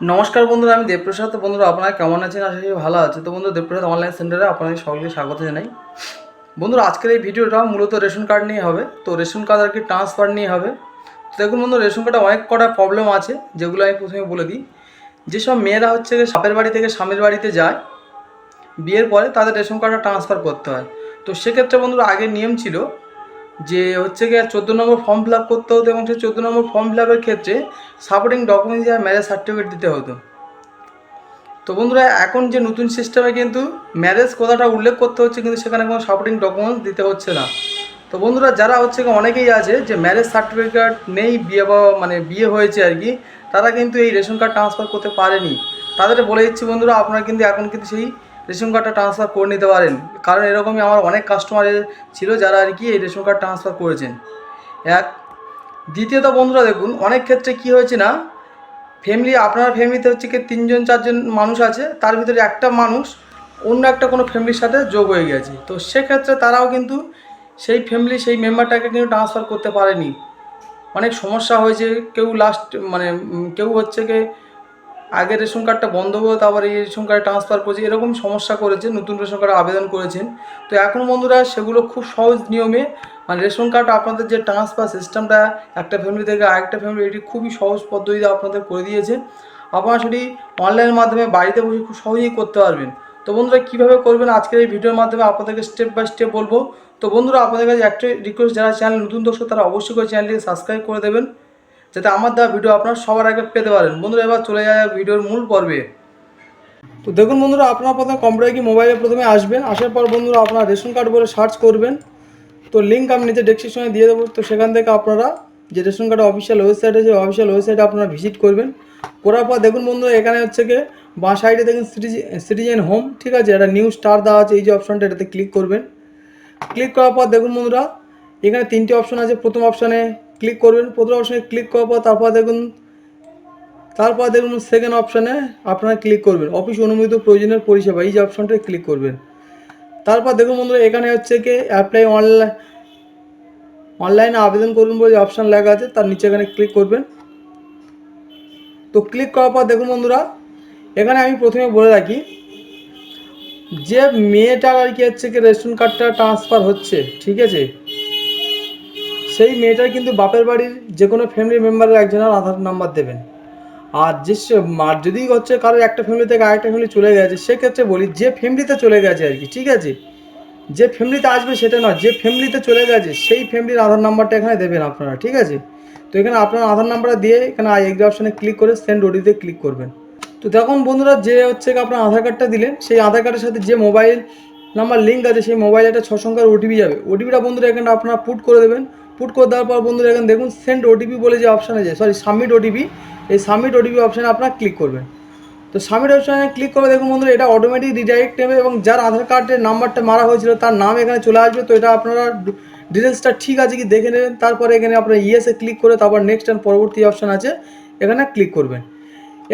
নমস্কার বন্ধুরা, আমি দেবপ্রসাদ। তো বন্ধুরা, আপনারা কেমন আছেন? আশা করি ভালো আছে তো বন্ধুরা, দেবপ্রসাদ অনলাইন সেন্টারে আপনাদের সকলকে স্বাগত জানাই। বন্ধুরা, আজকের এই ভিডিওটা মূলত রেশন কার্ড নিয়ে হবে। তো রেশন কার্ড আর কি ট্রান্সফার নিয়ে হবে। তো দেখুন বন্ধু রেশন কার্ডে অনেক কটা প্রবলেম আছে, যেগুলো আমি প্রথমে বলে দিই। যেসব মেয়েরা হচ্ছে সাপের বাড়ি থেকে স্বামীর বাড়িতে যায়, বিয়ের পরে তাদের রেশন কার্ডটা ট্রান্সফার করতে হয়। তো সেক্ষেত্রে বন্ধুরা, আগের নিয়ম ছিল যে হচ্ছে গিয়ে চোদ্দ নম্বর ফর্ম ফিল আপ করতে হতো এবং সেই চোদ্দ নম্বর ফর্ম ফিল আপের ক্ষেত্রে সাপোর্টিং ডকুমেন্টস আর ম্যারেজ সার্টিফিকেট দিতে হতো। তো বন্ধুরা, এখন যে নতুন সিস্টেমে কিন্তু ম্যারেজ কথাটা উল্লেখ করতে হচ্ছে, কিন্তু সেখানে কোনো সাপোর্টিং ডকুমেন্টস দিতে হচ্ছে না। তো বন্ধুরা, যারা হচ্ছে অনেকেই আছে যে ম্যারেজ সার্টিফিকেট নেই, বিয়ে বা মানে বিয়ে হয়েছে আর কি, তারা কিন্তু এই রেশন কার্ড ট্রান্সফার করতে পারেনি। তাদের বলে দিচ্ছি বন্ধুরা, আপনারা কিন্তু এখন কিন্তু সেই রেশন কার্ডটা ট্রান্সফার করে নিতে পারেন। কারণ এরকমই আমার অনেক কাস্টমার ছিল যারা আর কি এই রেশন কার্ড ট্রান্সফার করেছেন। এক, দ্বিতীয়ত বন্ধুরা দেখুন, অনেক ক্ষেত্রে কি হয়েছে না ফ্যামিলি আপনার ফ্যামিলিতে হচ্ছে কি তিনজন, চারজন মানুষ আছে, তার ভিতরে একটা মানুষ অন্য একটা কোনো ফ্যামিলির সাথে যোগ হয়ে গেছে। তো সেক্ষেত্রে তারাও কিন্তু সেই ফ্যামিলি সেই মেম্বারটাকে কিন্তু ট্রান্সফার করতে পারেনি। অনেক সমস্যা হয়েছে, কেউ লাস্ট মানে কেউ হচ্ছে কি আগে রেশন কার্ডটা বন্ধ করে তারপর এই রেশন কার্ডে ট্রান্সফার করেছে, এরকম সমস্যা করেছে, নতুন রেশন কার্ডে আবেদন করেছেন। তো এখন বন্ধুরা সেগুলো খুব সহজ নিয়মে মানে রেশন কার্ড আপনাদের যে ট্রান্সফার সিস্টেমটা একটা ফ্যামিলি থেকে আরেকটা ফ্যামিলি এটি খুবই সহজ পদ্ধতিতে আপনাদের করে দিয়েছে। আপনারা সেটি অনলাইনের মাধ্যমে বাড়িতে বসে খুব সহজেই করতে পারবেন। তো বন্ধুরা কীভাবে করবেন? আজকের এই ভিডিওর মাধ্যমে আপনাদেরকে স্টেপ বাই স্টেপ বলব। তো বন্ধুরা, আপনাদের কাছে একটাই রিকোয়েস্ট যারা চ্যানেল নতুন দর্শক, তারা অবশ্যই করে চ্যানেলটিকে সাবস্ক্রাইব করে দেবেন। যাতে আমার দেওয়া ভিডিও আপনারা সবার আগে পেতে পারেন। বন্ধুরা, এবার চলে যায় ভিডিওর মূল পর্বে। তো দেখুন বন্ধুরা, আপনারা প্রথমে কম্পিউটার কি মোবাইলে প্রথমে আসবেন। আসার পর বন্ধুরা, আপনারা রেশন কার্ড বলে সার্চ করবেন। তো লিঙ্ক আমি নিচে ডেসক্রিপশনে দিয়ে দেবো। তো সেখান থেকে আপনারা যে রেশন কার্ডের অফিসিয়াল ওয়েবসাইট আছে অফিসিয়াল ওয়েবসাইটে আপনারা ভিজিট করবেন। করার পর দেখুন বন্ধুরা, এখানে হচ্ছে গিয়ে বাঁ সাইডে দেখুন সিটিজেন হোম ঠিক আছে? এটা নিউ স্টার দেওয়া আছে, এই যে অপশনটা এটাতে ক্লিক করবেন। ক্লিক করার পর দেখুন বন্ধুরা, এখানে তিনটে অপশান আছে। প্রথম অপশানে ক্লিক করবেন, প্রথম অপশানে ক্লিক করার পর তারপর দেখুন তারপর দেখুন সেকেন্ড অপশানে আপনারা ক্লিক করবেন। অফিস অনুমোদিত প্রয়োজনীয় পরিষেবা, এই যে অপশনটায় ক্লিক করবেন। তারপর দেখুন বন্ধুরা, এখানে হচ্ছে কি অ্যাপ্লাই অনলাইন অনলাইনে আবেদন করুন বলে যে অপশান লেখা আছে, তার নিচে এখানে ক্লিক করবেন। তো ক্লিক করার পর দেখুন বন্ধুরা, এখানে আমি প্রথমে বলে রাখি, যে মেয়েটার আর কি হচ্ছে কি, রেশন কার্ডটা ট্রান্সফার হচ্ছে, ঠিক আছে? সেই মেয়েটার কিন্তু বাপের বাড়ির যে কোনো ফ্যামিলি মেম্বারের একজনের আধার নাম্বার দেবেন। আর যে আর যদি হচ্ছে কারোর একটা ফ্যামিলি থেকে আরেকটা ফ্যামিলি চলে গেছে, সেক্ষেত্রে বলি যে ফ্যামিলিতে চলে গেছে আর কি, ঠিক আছে? যে ফ্যামিলিতে আসবে সেটা নয়, যে ফ্যামিলিতে চলে গেছে, সেই ফ্যামিলির আধার নাম্বারটা এখানে দেবেন আপনারা, ঠিক আছে? তো এখানে আপনার আধার নাম্বারটা দিয়ে এখানে আই এগ্রি অপশানে ক্লিক করে সেন্ড ওডিতে ক্লিক করবেন। তো দেখুন বন্ধুরা যে হচ্ছে আপনার আধার কার্ডটা দিলেন, সেই আধার কার্ডের সাথে যে মোবাইল নাম্বার লিঙ্ক আছে, সেই মোবাইলে একটা ছ সংখ্যার ওটিপি যাবে। ওটিপিটা বন্ধুরা এখানে আপনারা পুট করে দেবেন। পুট করে দেওয়ার পর বন্ধুরা এখানে দেখুন সেন্ড ওটিপি বলে যে অপশান আছে সরি সাবমিট ওটিপি এই সাবমিট ওটিপি অপশানে আপনার ক্লিক করবেন। তো সাবমিট অপশানে ক্লিক করে দেখুন বন্ধুরা এটা অটোমেটিক রিডাইরেক্ট নেবে এবং যার আধার কার্ডের নাম্বারটা মারা হয়েছিল তার নাম এখানে চলে আসবে। তো এটা আপনারা ডিটেলসটা ঠিক আছে কি দেখে নেবেন, তারপরে এখানে আপনার ইয়েসে ক্লিক করে তারপর নেক্সট অ্যান্ড পরবর্তী অপশান আছে, এখানে ক্লিক করবেন।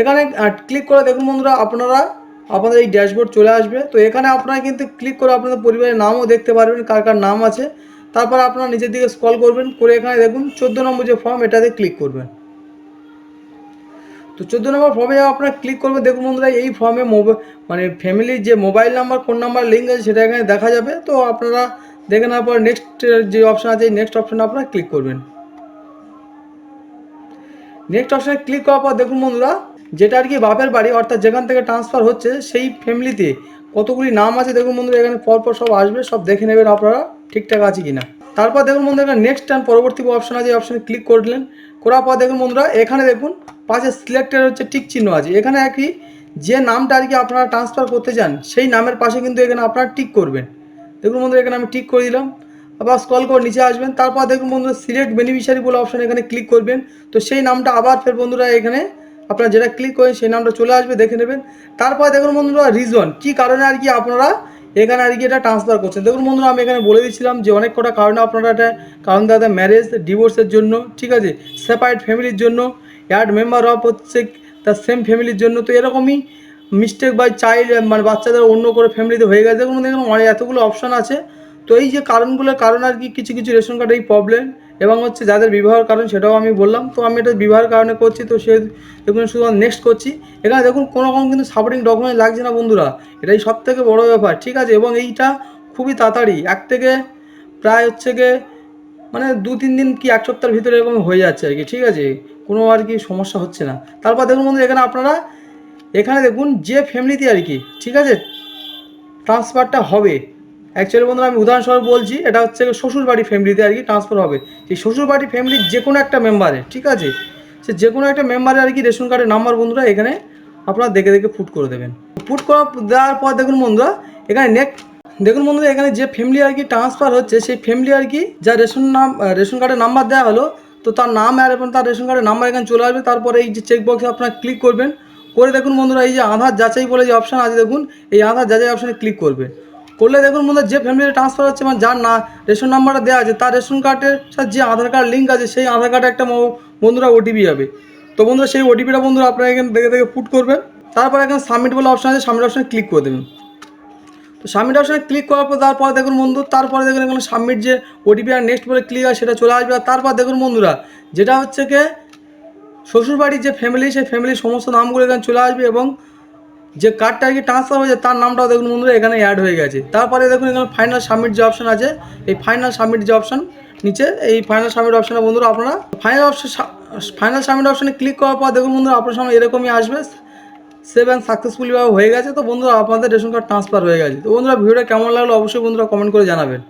এখানে ক্লিক করে দেখুন বন্ধুরা আপনারা, আপনাদের এই ড্যাশবোর্ড চলে আসবে। তো এখানে আপনারা কিন্তু ক্লিক করে আপনাদের পরিবারের নামও দেখতে পারবেন, কার কার নাম আছে। তারপর আপনারা নিচের দিকে স্ক্রল করবেন, করে এখানে দেখুন, চোদ্দ নম্বর যে ফর্ম এটাতে ক্লিক করবেন। তো চোদ্দ নম্বর ফর্মে আপনারা ক্লিক করবেন, দেখুন বন্ধুরা, এই ফর্মে মানে ফ্যামিলির যে mobile number phone number link আছে, সেটা এখানে দেখা যাবে। তো আপনারা দেখে নেওয়ার পর নেক্সট যে অপশান আছে নেক্সট অপশানে আপনারা ক্লিক করবেন। নেক্সট অপশানে ক্লিক করার পর দেখুন বন্ধুরা, যেটা আর কি বাপের বাড়ি, অর্থাৎ যেখান থেকে ট্রান্সফার হচ্ছে, সেই ফ্যামিলিতে কতগুলি নাম আছে, দেখুন বন্ধুরা, এখানে পরপর সব আসবে, সব দেখে নেবেন আপনারা। ঠিকঠাক আছে কি না তারপর দেখুন বন্ধুরা নেক্সট অ্যান্ড পরবর্তী অপশন আছে অপশানে ক্লিক করলেন করার পর দেখুন বন্ধুরা, এখানে দেখুন, পাশে সিলেক্টেড হচ্ছে টিক চিহ্ন আছে। এখানে কি, যে নামটা আর কি আপনারা ট্রান্সফার করতে চান, সেই নামের পাশে কিন্তু এখানে আপনারা টিক করবেন। দেখুন বন্ধুরা, এখানে আমি টিক করে দিলাম। আবার স্ক্রল করে নিচে আসবেন। তারপর দেখুন বন্ধুরা সিলেক্ট বেনিফিশিয়ারি বলে অপশন এখানে ক্লিক করবেন। তো সেই নামটা আবার ফের বন্ধুরা এখানে আপনারা যেটা ক্লিক করেন, সেই নামটা চলে আসবে, দেখে নেবেন। তারপর দেখুন বন্ধুরা রিজন কী কারণে আর কি আপনারা এখানে আর কি এটা ট্রান্সফার করছেন। দেখুন বন্ধুরা, আমি এখানে বলে দিচ্ছিলাম যে অনেক কটা কারণে আপনারা এটা কারণ দাদা ম্যারেজ ডিভোর্সের জন্য, ঠিক আছে? সেপারেট ফ্যামিলির জন্য অ্যাড মেম্বার অফ হচ্ছে তার সেম ফ্যামিলির জন্য। তো এরকমই মিস্টেক বাই চাইল্ড মানে বাচ্চাদের অন্য করে ফ্যামিলিতে হয়ে গেছে। দেখুন দেখুন অনেক এতগুলো অপশান আছে। তো এই যে কারণগুলোর কারণ আর কি কিছু কিছু রেশন কার্ডে এই প্রবলেম এবং হচ্ছে যাদের বিবাহের কারণ সেটাও আমি বললাম। তো আমি এটা বিবাহের কারণে করছি, তো সে দেখুন শুধু নেক্সট করছি। এখানে দেখুন কোনো রকম কিন্তু সাপোর্টিং ডকুমেন্ট লাগছে না বন্ধুরা। এটাই সব থেকে বড়ো ব্যাপার, ঠিক আছে? এবং এইটা খুবই তাড়াতাড়ি, এক থেকে প্রায় হচ্ছে গিয়ে মানে দু, তিন দিন কি এক সপ্তাহের ভিতরে এরকম হয়ে যাচ্ছে আর কি, ঠিক আছে? কোনো আর কি সমস্যা হচ্ছে না। তারপর দেখুন বন্ধু এখানে আপনারা, এখানে দেখুন যে ফ্যামিলিতে আর কি, ঠিক আছে? ট্রান্সফারটা হবে। অ্যাকচুয়ালি বন্ধুরা, আমি উদাহরণস্বরূপ বলছি, এটা হচ্ছে শ্বশুর বাড়ি ফ্যামিলিতে আর কি ট্রান্সফার হবে। সেই শ্বশুর বাড়ি ফ্যামিলির যে কোনো একটা মেম্বারে ঠিক আছে? সে যে কোনো একটা মেম্বারে আর কি রেশন কার্ডের নাম্বার বন্ধুরা, এখানে আপনারা দেখে দেখে ফুট করে দেবেন। ফুট করা, দেওয়ার পর দেখুন বন্ধুরা, এখানে নেক্সট দেখুন বন্ধুরা, এখানে যে ফ্যামিলি আর কি ট্রান্সফার হচ্ছে, সেই ফ্যামিলি আর কি যা রেশন নাম রেশন কার্ডের নাম্বার দেওয়া হলো, তো তার নাম আর এবং তার রেশন কার্ডের নাম্বার এখানে চলে আসবে। তারপরে এই যে চেক বক্সে আপনারা ক্লিক করবেন, করে দেখুন বন্ধুরা, এই যে আধার যাচাই বলে যে অপশান আছে, দেখুন, এই আধার যাচাই অপশানে ক্লিক করবে। করলে দেখুন বন্ধুরা, যে ফ্যামিলিতে ট্রান্সফার হচ্ছে মানে যার না রেশন নাম্বারটা দেওয়া আছে, তার রেশন কার্ডের সাথে যে আধার কার্ড লিঙ্ক আছে, সেই আধার কার্ডে একটা বন্ধুরা ওটিপি হবে তো বন্ধুরা, সেই ওটিপিটা বন্ধুরা আপনারা এখানে দেখে দেখে পুট করবেন। তারপর এখানে সাবমিট বলে অপশান আছে সাবমিট অপশানে ক্লিক করে দেবেন। তো সাবমিট অপশানে ক্লিক করার পর তারপর দেখুন বন্ধু, তারপরে দেখুন এখানে সাবমিট যে ওটিপি আর নেক্সট বলে ক্লিক হয় সেটা চলে আসবে। আর তারপর দেখুন বন্ধুরা, যেটা হচ্ছে কি, শ্বশুরবাড়ির যে ফ্যামিলি সেই ফ্যামিলির সমস্ত নামগুলো এখানে চলে আসবে এবং যে কার্ডটা আর কি ট্রান্সফার হয়েছে, তার নামটাও দেখুন বন্ধুরা, এখানে অ্যাড হয়ে গেছে। তারপরে দেখুন এখানে ফাইনাল সাবমিট যে অপশন আছে, এই ফাইনাল সাবমিট যে অপশন নিচে, এই ফাইনাল সাবমিট অপশনে বন্ধুরা আপনারা ফাইনাল অপশন ফাইনাল সাবমিট অপশনে ক্লিক করার পর দেখুন বন্ধুরা, আপনার সামনে এরকমই আসবে। সেভেন সাকসেসফুলিভাবে হয়ে গেছে, তো বন্ধুরা আপনাদের রেশন কার্ড ট্রান্সফার হয়ে গেছে। তো বন্ধুরা, ভিডিওটা কেমন লাগল অবশ্যই বন্ধুরা কমেন্ট করে জানাবেন।